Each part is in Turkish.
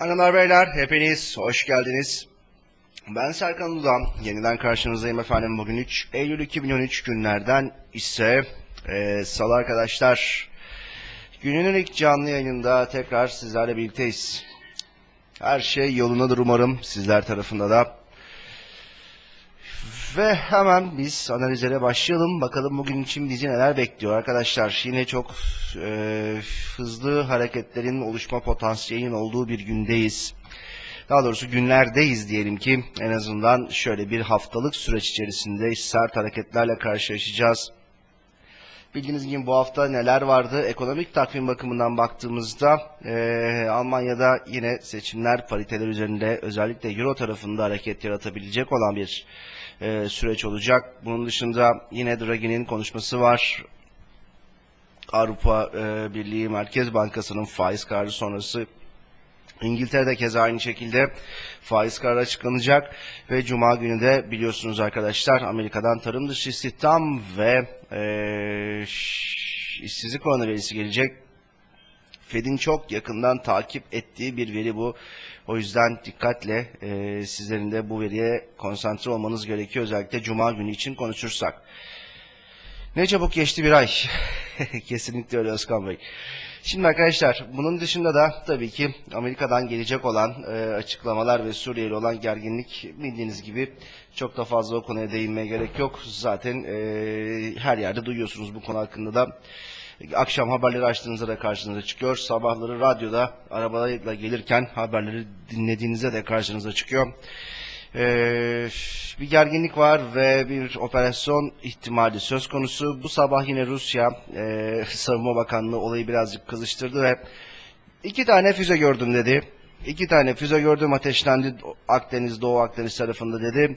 Hanımlar beyler hepiniz hoş geldiniz. Ben Serkan Ulan. Yeniden karşınızdayım efendim. Bugün 3 Eylül 2013 günlerden ise e, salı arkadaşlar. Günün ilk canlı yayınında tekrar sizlerle birlikteyiz. Her şey yolundadır umarım sizler tarafında da. Ve hemen biz analizlere başlayalım. Bakalım bugün için bizi neler bekliyor arkadaşlar. Yine çok e, hızlı hareketlerin oluşma potansiyelinin olduğu bir gündeyiz. Daha doğrusu günlerdeyiz diyelim ki en azından şöyle bir haftalık süreç içerisinde sert hareketlerle karşılaşacağız. Bildiğiniz gibi bu hafta neler vardı? Ekonomik takvim bakımından baktığımızda eee, Almanya'da yine seçimler pariteler üzerinde özellikle Euro tarafında hareket yaratabilecek olan bir eee, süreç olacak. Bunun dışında yine Draghi'nin konuşması var. Avrupa eee, Birliği Merkez Bankası'nın faiz kararı sonrası İngiltere'de keza aynı şekilde faiz kararı açıklanacak ve Cuma günü de biliyorsunuz arkadaşlar Amerika'dan tarım dışı istihdam ve ş- işsizlik oranı verisi gelecek. Fed'in çok yakından takip ettiği bir veri bu. O yüzden dikkatle eee, sizlerin de bu veriye konsantre olmanız gerekiyor. Özellikle Cuma günü için konuşursak. Ne çabuk geçti bir ay. Kesinlikle öyle Özkan Bey. Şimdi arkadaşlar bunun dışında da tabii ki Amerika'dan gelecek olan e, açıklamalar ve Suriye ile olan gerginlik bildiğiniz gibi çok da fazla o konuya değinmeye gerek yok. Zaten e, her yerde duyuyorsunuz bu konu hakkında da. Akşam haberleri açtığınızda da karşınıza çıkıyor. Sabahları radyoda arabalarla gelirken haberleri dinlediğinizde de karşınıza çıkıyor. Ee, bir gerginlik var ve bir operasyon ihtimali söz konusu. Bu sabah yine Rusya e, Savunma Bakanlığı olayı birazcık kızıştırdı ve iki tane füze gördüm dedi. İki tane füze gördüm ateşlendi Akdeniz, Doğu Akdeniz tarafında dedi.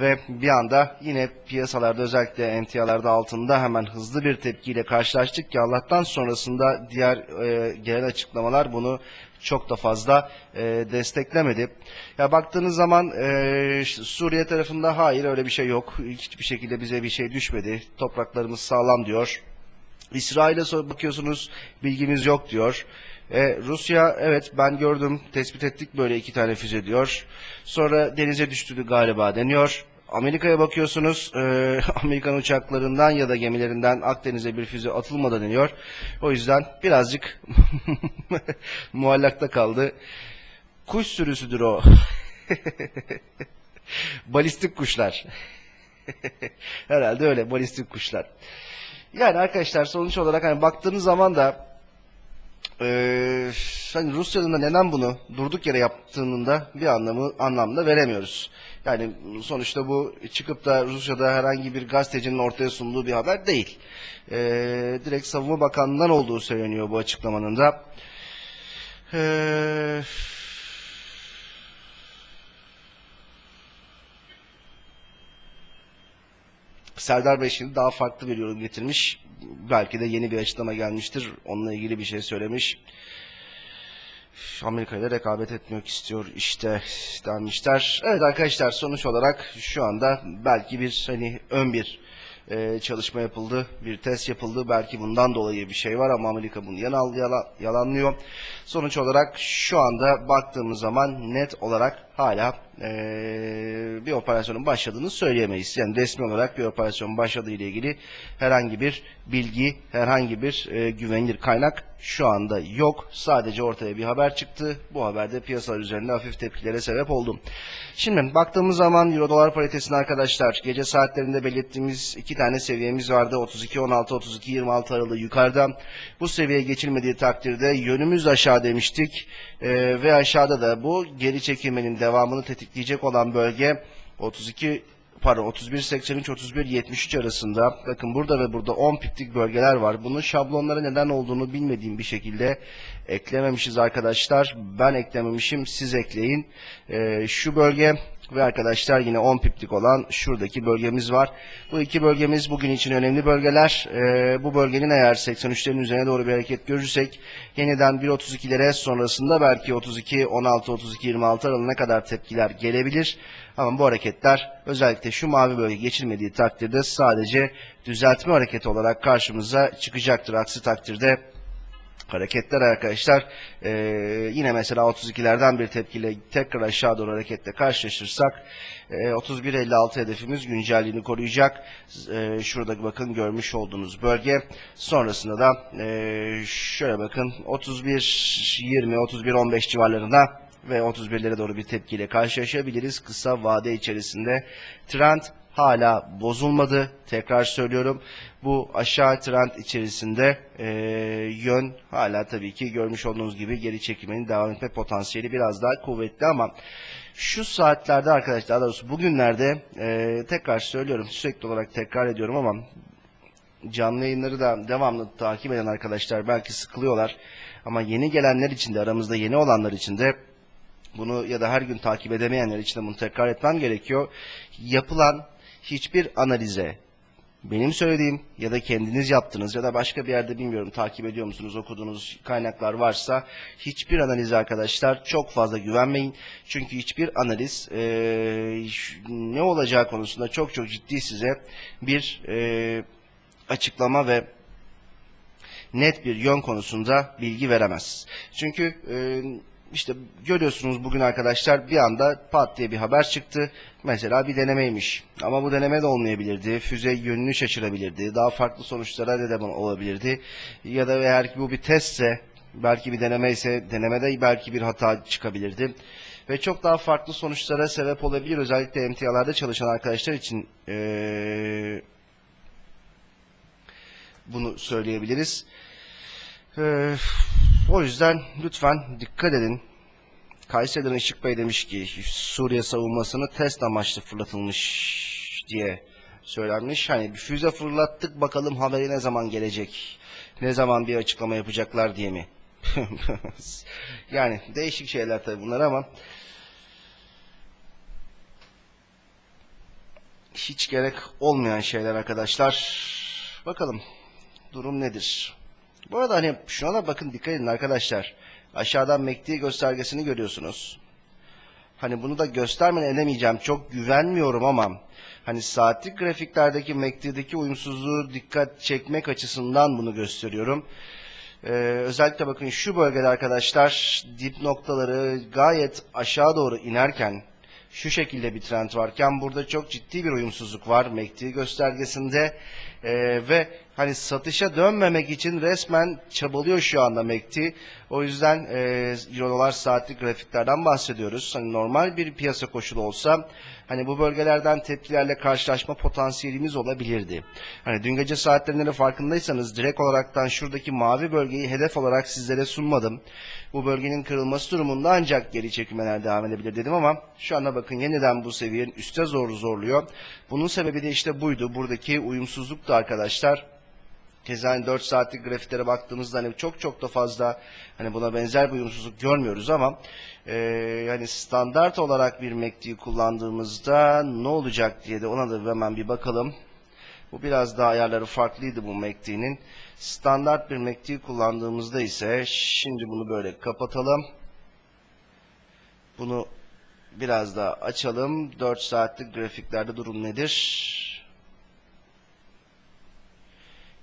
Ve bir anda yine piyasalarda özellikle emtialarda altında hemen hızlı bir tepkiyle karşılaştık ki Allah'tan sonrasında diğer e, gelen açıklamalar bunu çok da fazla e, desteklemedi. Ya baktığınız zaman e, Suriye tarafında hayır öyle bir şey yok. Hiçbir şekilde bize bir şey düşmedi. Topraklarımız sağlam diyor. İsrail'e bakıyorsunuz bilgimiz yok diyor. E, Rusya evet ben gördüm tespit ettik böyle iki tane füze diyor. Sonra denize düştü galiba deniyor. Amerika'ya bakıyorsunuz e, Amerikan uçaklarından ya da gemilerinden Akdeniz'e bir füze atılmadan deniyor. O yüzden birazcık muallakta kaldı. Kuş sürüsüdür o. Balistik kuşlar. Herhalde öyle balistik kuşlar. Yani arkadaşlar sonuç olarak hani baktığınız zaman da eee hani Rusya'nın da neden bunu durduk yere yaptığının da bir anlamı anlamda veremiyoruz. Yani sonuçta bu çıkıp da Rusya'da herhangi bir gazetecinin ortaya sunduğu bir haber değil. Eee direkt Savunma Bakanlığı'ndan olduğu söyleniyor bu açıklamanın da. Eee Serdar Bey şimdi daha farklı bir yorum getirmiş. Belki de yeni bir açıklama gelmiştir. Onunla ilgili bir şey söylemiş. Amerika ile rekabet etmek istiyor işte denmişler. Evet arkadaşlar sonuç olarak şu anda belki bir hani ön bir e, çalışma yapıldı, bir test yapıldı. Belki bundan dolayı bir şey var ama Amerika bunu yanal, yala- yalanlıyor. Sonuç olarak şu anda baktığımız zaman net olarak hala e, bir operasyonun başladığını söyleyemeyiz. Yani resmi olarak bir operasyon başladığı ile ilgili herhangi bir bilgi, herhangi bir e, güvenilir kaynak şu anda yok. Sadece ortaya bir haber çıktı. Bu haberde piyasalar üzerinde hafif tepkilere sebep oldu. Şimdi baktığımız zaman Euro dolar paritesine arkadaşlar gece saatlerinde belirttiğimiz iki tane seviyemiz vardı. 32.16, 32.26 aralığı yukarıda. Bu seviyeye geçilmediği takdirde yönümüz aşağı demiştik. Ee, ve aşağıda da bu geri çekilmenin devamını tetikleyecek olan bölge 32 pardon 31.83-31.73 arasında bakın burada ve burada 10 piplik bölgeler var. Bunun şablonlara neden olduğunu bilmediğim bir şekilde eklememişiz arkadaşlar. Ben eklememişim siz ekleyin. Ee, şu bölge ve arkadaşlar yine 10 piplik olan şuradaki bölgemiz var. Bu iki bölgemiz bugün için önemli bölgeler. Ee, bu bölgenin eğer 83'lerin üzerine doğru bir hareket görürsek yeniden 1.32'lere sonrasında belki 32, 16, 32, 26 aralığına kadar tepkiler gelebilir. Ama bu hareketler özellikle şu mavi bölge geçilmediği takdirde sadece düzeltme hareketi olarak karşımıza çıkacaktır. Aksi takdirde hareketler arkadaşlar e, yine mesela 32'lerden bir tepkiyle tekrar aşağı doğru hareketle karşılaşırsak e, 31.56 hedefimiz güncelliğini koruyacak. E, şurada bakın görmüş olduğunuz bölge. Sonrasında da e, şöyle bakın 31.20 31.15 civarlarında ve 31'lere doğru bir tepkiyle karşılaşabiliriz. Kısa vade içerisinde trend hala bozulmadı. Tekrar söylüyorum. Bu aşağı trend içerisinde e, yön hala tabii ki görmüş olduğunuz gibi geri çekilmenin devam etme potansiyeli biraz daha kuvvetli ama şu saatlerde arkadaşlar daha doğrusu bugünlerde e, tekrar söylüyorum sürekli olarak tekrar ediyorum ama canlı yayınları da devamlı takip eden arkadaşlar belki sıkılıyorlar ama yeni gelenler için de aramızda yeni olanlar için de bunu ya da her gün takip edemeyenler için de bunu tekrar etmem gerekiyor. Yapılan hiçbir analize benim söylediğim ya da kendiniz yaptınız ya da başka bir yerde bilmiyorum takip ediyor musunuz okuduğunuz kaynaklar varsa hiçbir analize arkadaşlar çok fazla güvenmeyin. Çünkü hiçbir analiz ş- ne olacağı konusunda çok çok ciddi size bir eee, açıklama ve net bir yön konusunda bilgi veremez. Çünkü e, işte görüyorsunuz bugün arkadaşlar bir anda pat diye bir haber çıktı. Mesela bir denemeymiş. Ama bu deneme de olmayabilirdi. Füze yönünü şaşırabilirdi. Daha farklı sonuçlara neden olabilirdi. Ya da eğer ki bu bir testse belki bir deneme ise denemede belki bir hata çıkabilirdi. Ve çok daha farklı sonuçlara sebep olabilir. Özellikle emtialarda çalışan arkadaşlar için eee bunu söyleyebiliriz. Ee, o yüzden lütfen dikkat edin. Kayseri'den Işık Bey demiş ki Suriye savunmasını test amaçlı fırlatılmış diye söylenmiş. Hani füze fırlattık bakalım haberi ne zaman gelecek? Ne zaman bir açıklama yapacaklar diye mi? yani değişik şeyler tabii bunlar ama hiç gerek olmayan şeyler arkadaşlar. Bakalım durum nedir? Bu arada hani şuna da bakın dikkat edin arkadaşlar. Aşağıdan MACD göstergesini görüyorsunuz. Hani bunu da göstermeden edemeyeceğim. Çok güvenmiyorum ama hani saatlik grafiklerdeki MACD'deki uyumsuzluğu dikkat çekmek açısından bunu gösteriyorum. Ee, özellikle bakın şu bölgede arkadaşlar dip noktaları gayet aşağı doğru inerken şu şekilde bir trend varken burada çok ciddi bir uyumsuzluk var MACD göstergesinde Ee, ve hani satışa dönmemek için resmen çabalıyor şu anda MACD. O yüzden e, Euro dolar saatlik grafiklerden bahsediyoruz. Hani normal bir piyasa koşulu olsa hani bu bölgelerden tepkilerle karşılaşma potansiyelimiz olabilirdi. Hani dün gece saatlerinde de farkındaysanız direkt olaraktan şuradaki mavi bölgeyi hedef olarak sizlere sunmadım. Bu bölgenin kırılması durumunda ancak geri çekilmeler devam edebilir dedim ama şu anda bakın yeniden bu seviyenin üste zor zorluyor. Bunun sebebi de işte buydu. Buradaki uyumsuzluk da arkadaşlar Keza hani 4 saatlik grafiklere baktığımızda hani çok çok da fazla hani buna benzer bir uyumsuzluk görmüyoruz ama e, yani standart olarak bir MACD'yi kullandığımızda ne olacak diye de ona da hemen bir bakalım. Bu biraz daha ayarları farklıydı bu MACD'nin. Standart bir MACD kullandığımızda ise şimdi bunu böyle kapatalım. Bunu biraz daha açalım. 4 saatlik grafiklerde durum nedir?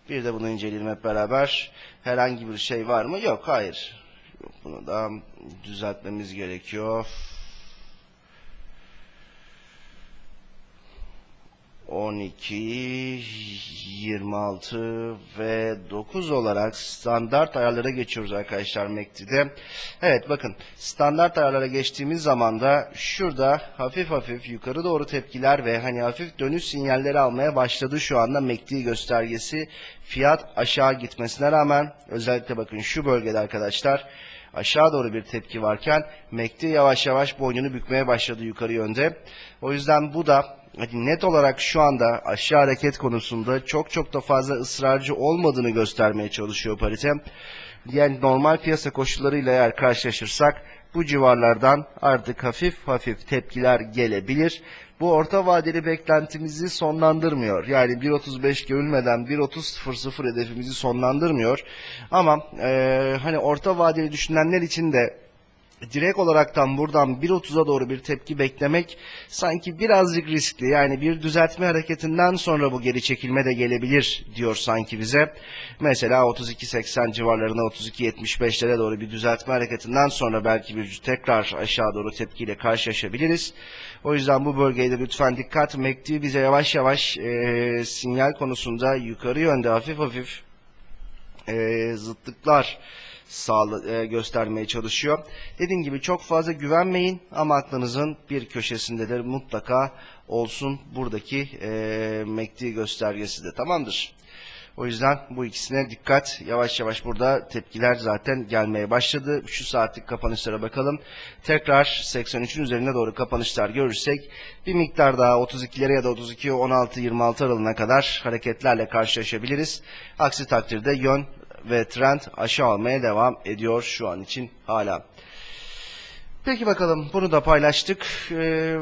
Bir de bunu inceleyelim hep beraber. Herhangi bir şey var mı? Yok, hayır. Bunu da düzeltmemiz gerekiyor. 12, 26 ve 9 olarak standart ayarlara geçiyoruz arkadaşlar MACD'de. Evet bakın standart ayarlara geçtiğimiz zaman da şurada hafif hafif yukarı doğru tepkiler ve hani hafif dönüş sinyalleri almaya başladı şu anda MACD göstergesi. Fiyat aşağı gitmesine rağmen özellikle bakın şu bölgede arkadaşlar aşağı doğru bir tepki varken MACD yavaş yavaş boynunu bükmeye başladı yukarı yönde. O yüzden bu da net olarak şu anda aşağı hareket konusunda çok çok da fazla ısrarcı olmadığını göstermeye çalışıyor parite. Yani normal piyasa koşullarıyla eğer karşılaşırsak bu civarlardan artık hafif hafif tepkiler gelebilir. Bu orta vadeli beklentimizi sonlandırmıyor. Yani 1.35 görülmeden 1.30.00 hedefimizi sonlandırmıyor. Ama eee, hani orta vadeli düşünenler için de direkt olaraktan buradan 1.30'a doğru bir tepki beklemek sanki birazcık riskli. Yani bir düzeltme hareketinden sonra bu geri çekilme de gelebilir diyor sanki bize. Mesela 32.80 civarlarına 32.75'lere doğru bir düzeltme hareketinden sonra belki bir tekrar aşağı doğru tepkiyle karşılaşabiliriz. O yüzden bu bölgeye de lütfen dikkat. MACD bize yavaş yavaş e, sinyal konusunda yukarı yönde hafif hafif e, zıtlıklar sağla, e, göstermeye çalışıyor. Dediğim gibi çok fazla güvenmeyin ama aklınızın bir köşesinde de mutlaka olsun buradaki e, MACD göstergesi de tamamdır. O yüzden bu ikisine dikkat. Yavaş yavaş burada tepkiler zaten gelmeye başladı. Şu saatlik kapanışlara bakalım. Tekrar 83'ün üzerine doğru kapanışlar görürsek bir miktar daha 32'lere ya da 32 16 26 aralığına kadar hareketlerle karşılaşabiliriz. Aksi takdirde yön ve trend aşağı almaya devam ediyor şu an için hala. Peki bakalım bunu da paylaştık Ee,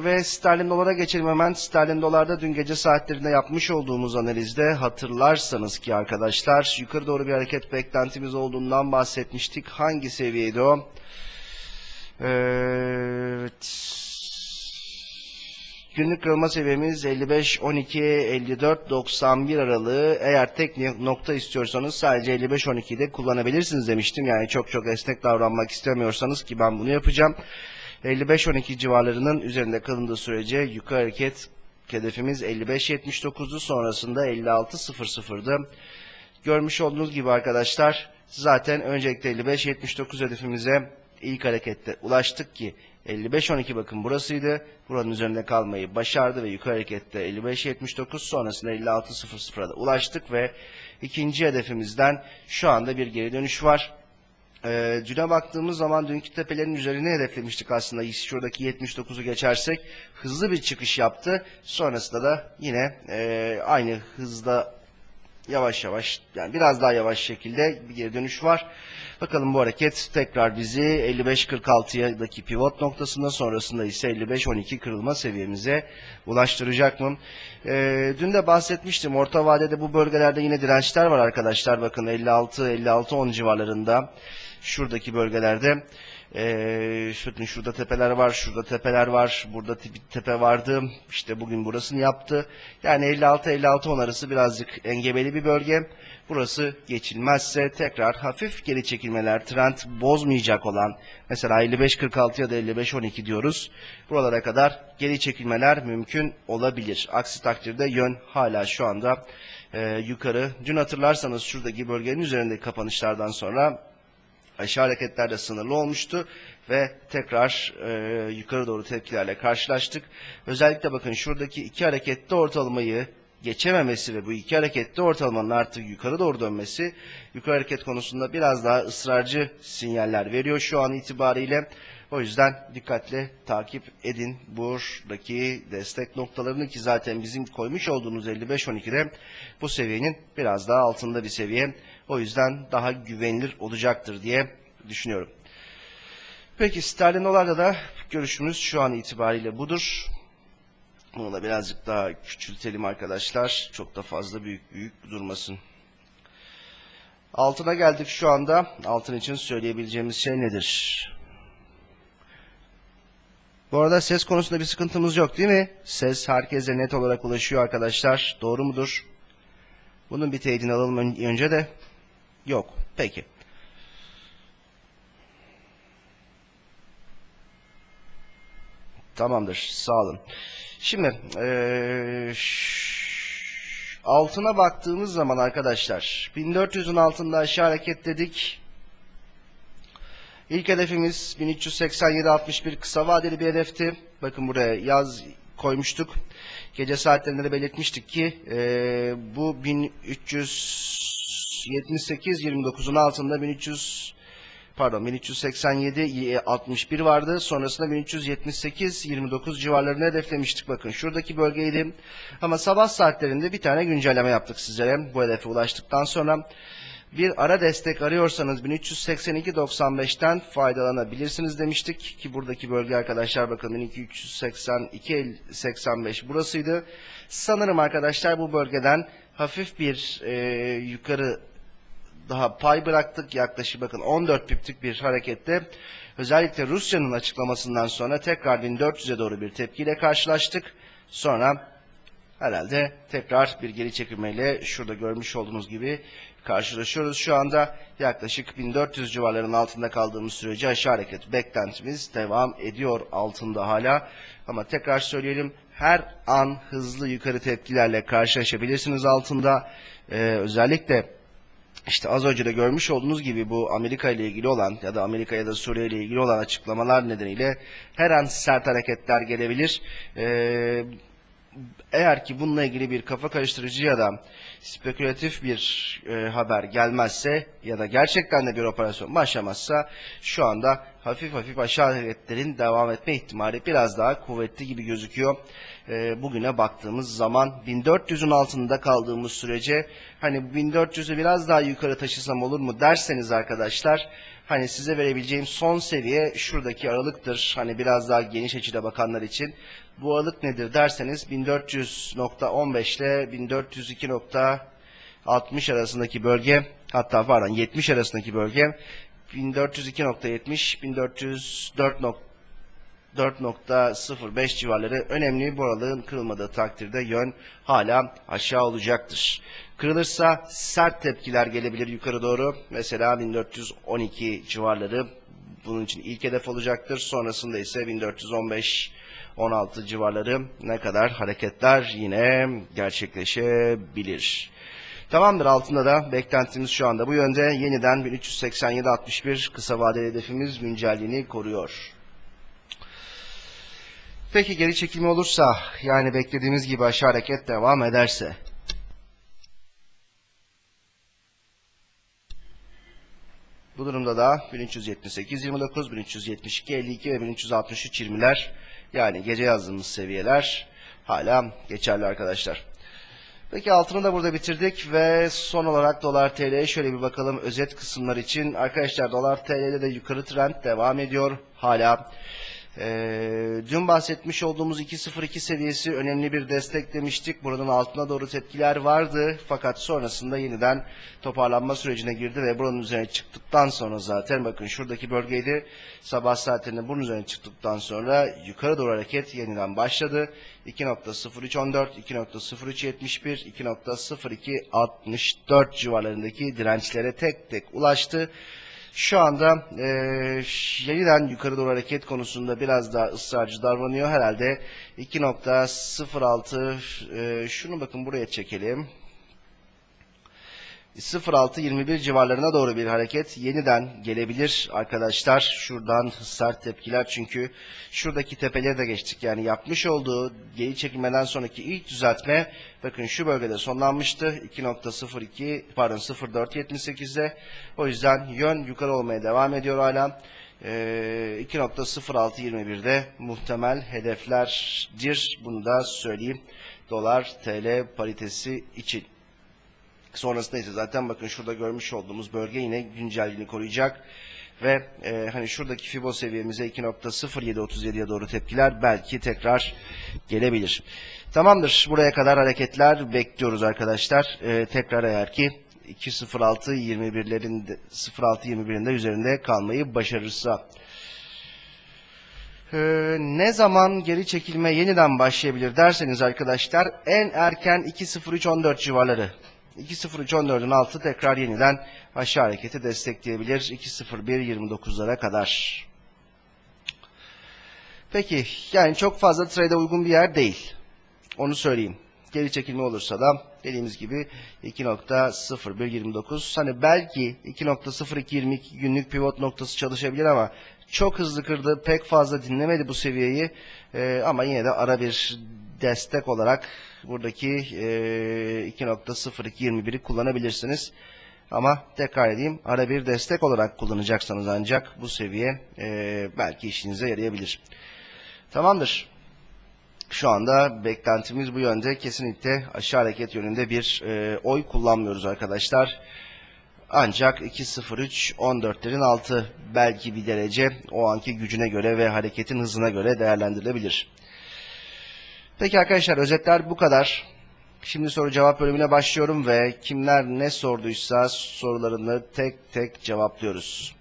ve sterlin dolara geçelim hemen. Sterlin dolarda dün gece saatlerinde yapmış olduğumuz analizde hatırlarsanız ki arkadaşlar yukarı doğru bir hareket beklentimiz olduğundan bahsetmiştik. Hangi seviyeydi o? Evet. Günlük kırılma seviyemiz 55, 12, 54, 91 aralığı. Eğer tek nokta istiyorsanız sadece 55, 12'de kullanabilirsiniz demiştim. Yani çok çok esnek davranmak istemiyorsanız ki ben bunu yapacağım. 55-12 civarlarının üzerinde kalındığı sürece yukarı hareket hedefimiz 55-79'du. Sonrasında 56-00'dı. Görmüş olduğunuz gibi arkadaşlar zaten öncelikle 55-79 hedefimize ilk harekette ulaştık ki 55-12 bakın burasıydı. Buranın üzerinde kalmayı başardı ve yukarı harekette 55-79 sonrasında 56-00'a da ulaştık ve ikinci hedefimizden şu anda bir geri dönüş var. Ee, düne baktığımız zaman dünkü tepelerin üzerine hedeflemiştik aslında. Şuradaki 79'u geçersek hızlı bir çıkış yaptı. Sonrasında da yine e, aynı hızda yavaş yavaş yani biraz daha yavaş şekilde bir geri dönüş var. Bakalım bu hareket tekrar bizi 55-46'daki pivot noktasında sonrasında ise 55-12 kırılma seviyemize ulaştıracak mı? Ee, dün de bahsetmiştim orta vadede bu bölgelerde yine dirençler var arkadaşlar. Bakın 56-56-10 civarlarında şuradaki bölgelerde. Ee, şurada, tepeler var, şurada tepeler var, burada tepe vardı. İşte bugün burasını yaptı. Yani 56-56-10 arası birazcık engebeli bir bölge. Burası geçilmezse tekrar hafif geri çekilmeler, trend bozmayacak olan mesela 55-46 ya da 55-12 diyoruz. Buralara kadar geri çekilmeler mümkün olabilir. Aksi takdirde yön hala şu anda e, yukarı. Dün hatırlarsanız şuradaki bölgenin üzerindeki kapanışlardan sonra aşağı hareketler de sınırlı olmuştu ve tekrar e, yukarı doğru tepkilerle karşılaştık. Özellikle bakın şuradaki iki harekette ortalamayı geçememesi ve bu iki harekette ortalamanın artık yukarı doğru dönmesi yukarı hareket konusunda biraz daha ısrarcı sinyaller veriyor şu an itibariyle. O yüzden dikkatle takip edin buradaki destek noktalarını ki zaten bizim koymuş olduğumuz 55-12'de bu seviyenin biraz daha altında bir seviye. O yüzden daha güvenilir olacaktır diye düşünüyorum. Peki sterlin da görüşümüz şu an itibariyle budur. Bunu da birazcık daha küçültelim arkadaşlar. Çok da fazla büyük büyük durmasın. Altına geldik şu anda. Altın için söyleyebileceğimiz şey nedir? Bu arada ses konusunda bir sıkıntımız yok değil mi? Ses herkese net olarak ulaşıyor arkadaşlar. Doğru mudur? Bunun bir teyidini alalım önce de. Yok. Peki. Tamamdır. Sağ olun. Şimdi ee, altına baktığımız zaman arkadaşlar 1400'ün altında aşağı hareket dedik. İlk hedefimiz 1387-61 kısa vadeli bir hedefti. Bakın buraya yaz koymuştuk. Gece saatlerinde de belirtmiştik ki e, bu 1378-29'un altında 1300 pardon 1387 61 vardı. Sonrasında 1378 29 civarlarını hedeflemiştik. Bakın şuradaki bölgeydi. Ama sabah saatlerinde bir tane güncelleme yaptık sizlere. Bu hedefe ulaştıktan sonra bir ara destek arıyorsanız 1382.95'ten faydalanabilirsiniz demiştik ki buradaki bölge arkadaşlar bakın 1282.85 burasıydı. Sanırım arkadaşlar bu bölgeden hafif bir e, yukarı daha pay bıraktık. Yaklaşık bakın 14 piptik bir harekette. Özellikle Rusya'nın açıklamasından sonra tekrar 1400'e doğru bir tepkiyle karşılaştık. Sonra herhalde tekrar bir geri çekilmeyle şurada görmüş olduğunuz gibi karşılaşıyoruz. Şu anda yaklaşık 1400 civarlarının altında kaldığımız sürece aşağı hareket beklentimiz devam ediyor altında hala. Ama tekrar söyleyelim her an hızlı yukarı tepkilerle karşılaşabilirsiniz altında. Ee, özellikle işte az önce de görmüş olduğunuz gibi bu Amerika ile ilgili olan ya da Amerika ya da Suriye ile ilgili olan açıklamalar nedeniyle her an sert hareketler gelebilir. Ee, eğer ki bununla ilgili bir kafa karıştırıcı ya da spekülatif bir e, haber gelmezse ya da gerçekten de bir operasyon başlamazsa şu anda hafif hafif aşağı hareketlerin devam etme ihtimali biraz daha kuvvetli gibi gözüküyor. E, bugüne baktığımız zaman 1400'ün altında kaldığımız sürece hani 1400'ü biraz daha yukarı taşısam olur mu derseniz arkadaşlar hani size verebileceğim son seviye şuradaki aralıktır. Hani biraz daha geniş açıda bakanlar için. Bu aralık nedir derseniz 1400.15 ile 1402.60 arasındaki bölge hatta pardon 70 arasındaki bölge 1402.70 1404. 4.05 civarları önemli. Bu aralığın kırılmadığı takdirde yön hala aşağı olacaktır. Kırılırsa sert tepkiler gelebilir yukarı doğru. Mesela 1412 civarları bunun için ilk hedef olacaktır. Sonrasında ise 1415 16 civarları ne kadar hareketler yine gerçekleşebilir. Tamamdır altında da beklentimiz şu anda bu yönde. Yeniden 1387-61 kısa vadeli hedefimiz güncelliğini koruyor. Peki geri çekilme olursa yani beklediğimiz gibi aşağı hareket devam ederse Bu durumda da 1378 29, 1372 52 ve 1363 20'ler yani gece yazdığımız seviyeler hala geçerli arkadaşlar. Peki altını da burada bitirdik ve son olarak dolar TL'ye şöyle bir bakalım özet kısımlar için. Arkadaşlar dolar TL'de de yukarı trend devam ediyor hala. Ee, dün bahsetmiş olduğumuz 2.02 seviyesi önemli bir destek demiştik. Buranın altına doğru tepkiler vardı. Fakat sonrasında yeniden toparlanma sürecine girdi ve buranın üzerine çıktıktan sonra zaten bakın şuradaki bölgeydi. Sabah saatlerinde bunun üzerine çıktıktan sonra yukarı doğru hareket yeniden başladı. 2.0314, 2.0371, 2.0264 civarlarındaki dirençlere tek tek ulaştı. Şu anda e, yeniden yukarı doğru hareket konusunda biraz daha ısrarcı davranıyor. Herhalde 2.06 e, şunu bakın buraya çekelim. 06-21 civarlarına doğru bir hareket yeniden gelebilir arkadaşlar. Şuradan sert tepkiler çünkü şuradaki tepeleri de geçtik. Yani yapmış olduğu geri çekilmeden sonraki ilk düzeltme bakın şu bölgede sonlanmıştı. 2.02 pardon 0.478'de. O yüzden yön yukarı olmaya devam ediyor hala. Ee, 2.0621'de muhtemel hedeflerdir. Bunu da söyleyeyim. Dolar TL paritesi için. Sonrasında ise zaten bakın şurada görmüş olduğumuz bölge yine güncelliğini koruyacak. Ve e, hani şuradaki Fibo seviyemize 2.0737'ye doğru tepkiler belki tekrar gelebilir. Tamamdır. Buraya kadar hareketler bekliyoruz arkadaşlar. E, tekrar eğer ki 2.06.21'lerin 0.6.21'in de üzerinde kalmayı başarırsa. Ee, ne zaman geri çekilme yeniden başlayabilir derseniz arkadaşlar en erken 2.03.14 civarları 2.03.14'ün altı tekrar yeniden aşağı hareketi destekleyebilir 2.01.29'lara kadar. Peki yani çok fazla trade'e uygun bir yer değil. Onu söyleyeyim. Geri çekilme olursa da dediğimiz gibi 2.0129 hani belki 2.0222 günlük pivot noktası çalışabilir ama çok hızlı kırdı. Pek fazla dinlemedi bu seviyeyi. Ee, ama yine de ara bir destek olarak buradaki e, 2.0221'i kullanabilirsiniz. Ama tekrar edeyim ara bir destek olarak kullanacaksanız ancak bu seviye e, belki işinize yarayabilir. Tamamdır. Şu anda beklentimiz bu yönde. Kesinlikle aşağı hareket yönünde bir e, oy kullanmıyoruz arkadaşlar. Ancak 2.03 14'lerin altı belki bir derece o anki gücüne göre ve hareketin hızına göre değerlendirilebilir. Peki arkadaşlar özetler bu kadar. Şimdi soru cevap bölümüne başlıyorum ve kimler ne sorduysa sorularını tek tek cevaplıyoruz.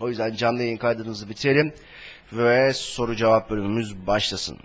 O yüzden canlı yayın kaydınızı bitirelim ve soru cevap bölümümüz başlasın.